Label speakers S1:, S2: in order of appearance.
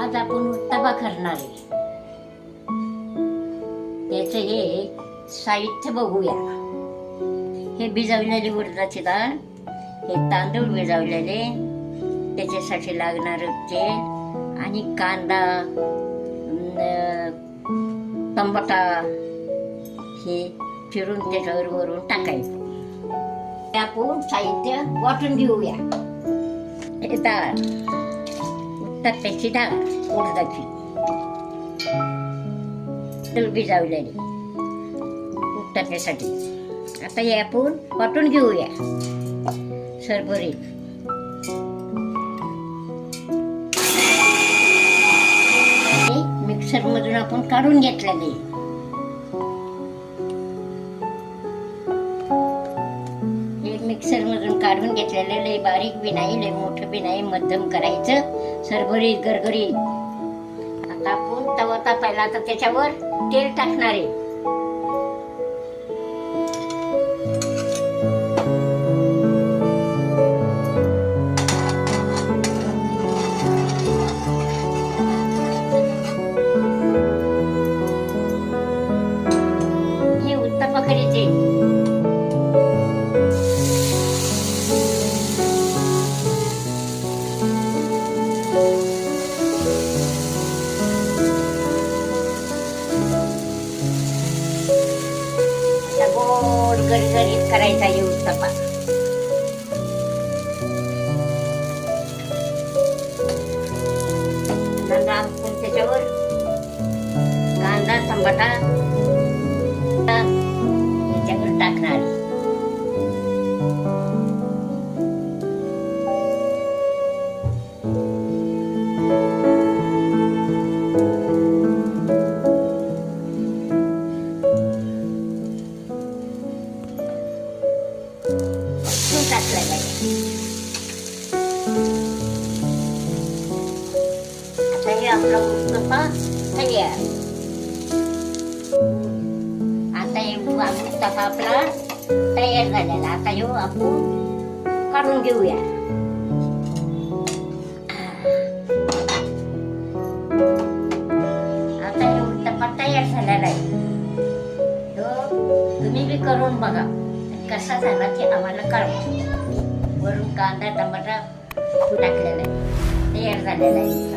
S1: आज आपण तबा करणार आहे. त्याचं हे साहित्य बघूया. हे भिजवलेली उडदाची डाळ हे तांदूळ भिजवलेले त्याच्यासाठी लागणार तेल आणि कांदा टमाटा हे चिरून त्याच्यावर वरून टाकायचं. ते आपण साहित्य वाटून घेऊया. हे डाळ उत्तप्याची डाळ उडदाची डाळ भिजवलेली उत्तप्यासाठी आता हे आपण वाटून घेऊया सरभरी मिक्सर मधून आपण काढून घेतलेले हे मिक्सर काढून घेतलेले लय बारीक बी नाही लय मोठं बी नाही मध्यम करायचं. सरभरीत गरगरीत. आता आपण तवा तापायला तर त्याच्यावर तेल टाकणार आहे. करायचा येऊ उत्तप्पा कांदा आपण त्याच्यावर. कांदा टमाटा. त्याच्यावर टाकणार. आपला उत्तप्पा तयार आता हे उत्तप्पा आपला तयार झालेला आता येऊ आपण काढून घेऊया आता हे उत्तप्पा तयार झालेला आहे तो तुम्ही बी करून बघा कसा झाला ते आम्हाला कळवा वरून कांदा टमाटा टाकलेला आहे तयार झालेला आहे